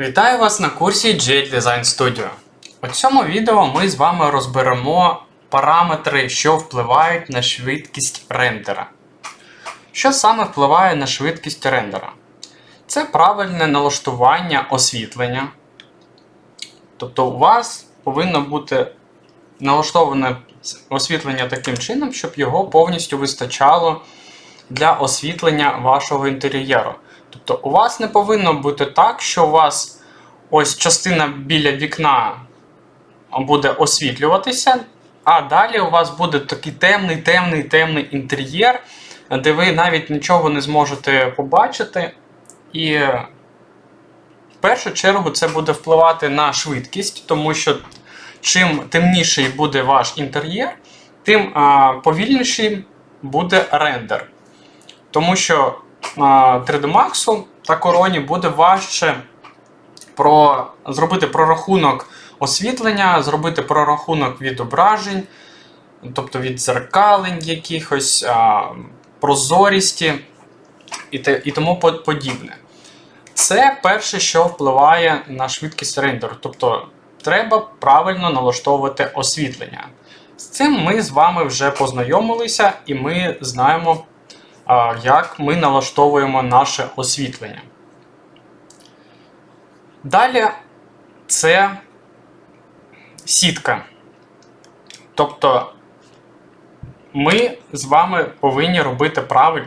Вітаю вас на курсі GL Design Studio. У цьому відео ми з вами розберемо параметри, що впливають на швидкість рендера. Що саме впливає на швидкість рендера? Це правильне налаштування освітлення. Тобто у вас повинно бути налаштоване освітлення таким чином, щоб його повністю вистачало для освітлення вашого інтер'єру. Тобто, у вас не повинно бути так, що у вас ось частина біля вікна буде освітлюватися, а далі у вас буде такий темний, темний, темний інтер'єр, де ви навіть нічого не зможете побачити. І в першу чергу це буде впливати на швидкість, тому що чим темніший буде ваш інтер'єр, тим а, повільніший буде рендер. Тому що а, 3D Max та короні буде важче про, зробити прорахунок освітлення, зробити прорахунок відображень, тобто від дзеркалень якихось, прозорісті і тому подібне. Це перше, що впливає на швидкість рендеру. Тобто треба правильно налаштовувати освітлення. З цим ми з вами вже познайомилися, і ми знаємо, як ми налаштовуємо наше освітлення. Далі це сітка. Тобто ми з вами повинні робити правиль,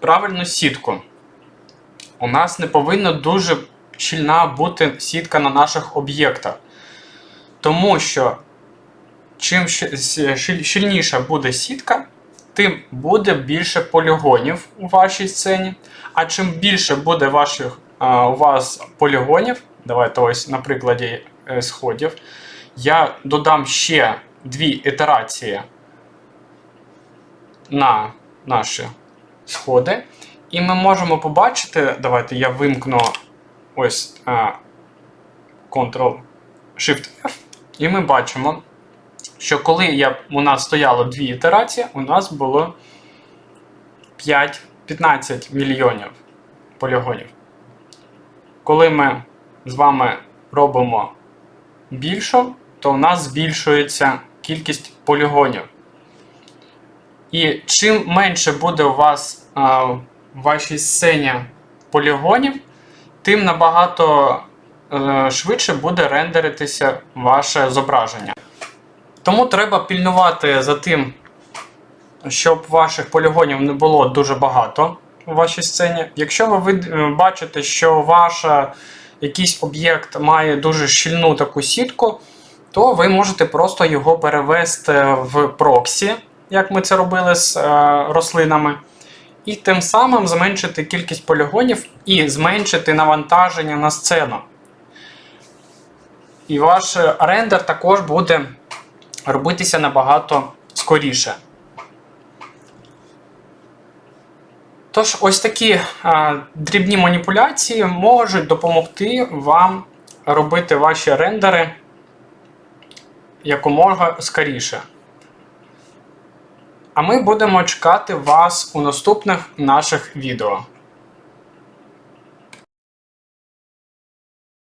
правильну сітку. У нас не повинна дуже щільна бути сітка на наших об'єктах. Тому що чим щільніша буде сітка, тим буде більше полігонів у вашій сцені. А чим більше буде ваших, у вас полігонів, давайте ось на прикладі е, сходів, я додам ще дві ітерації на наші сходи. І ми можемо побачити, давайте я вимкну ось Ctrl-Shift-F, і ми бачимо, що коли я, у нас стояло дві ітерації, у нас було 5, 15 мільйонів полігонів. Коли ми з вами робимо більшу, то у нас збільшується кількість полігонів. І чим менше буде у вас а, в вашій сцені полігонів, тим набагато е, швидше буде рендеритися ваше зображення. Тому треба пільнувати за тим, щоб ваших полігонів не було дуже багато у вашій сцені. Якщо ви е, бачите, що ваш якийсь об'єкт має дуже щільну таку сітку, то ви можете просто його перевести в проксі, як ми це робили з е, рослинами, і тим самим зменшити кількість полігонів і зменшити навантаження на сцену. І ваш рендер також буде робитися набагато скоріше. Тож, ось такі а, дрібні маніпуляції можуть допомогти вам робити ваші рендери якомога скоріше. А ми будемо чекати вас у наступних наших відео.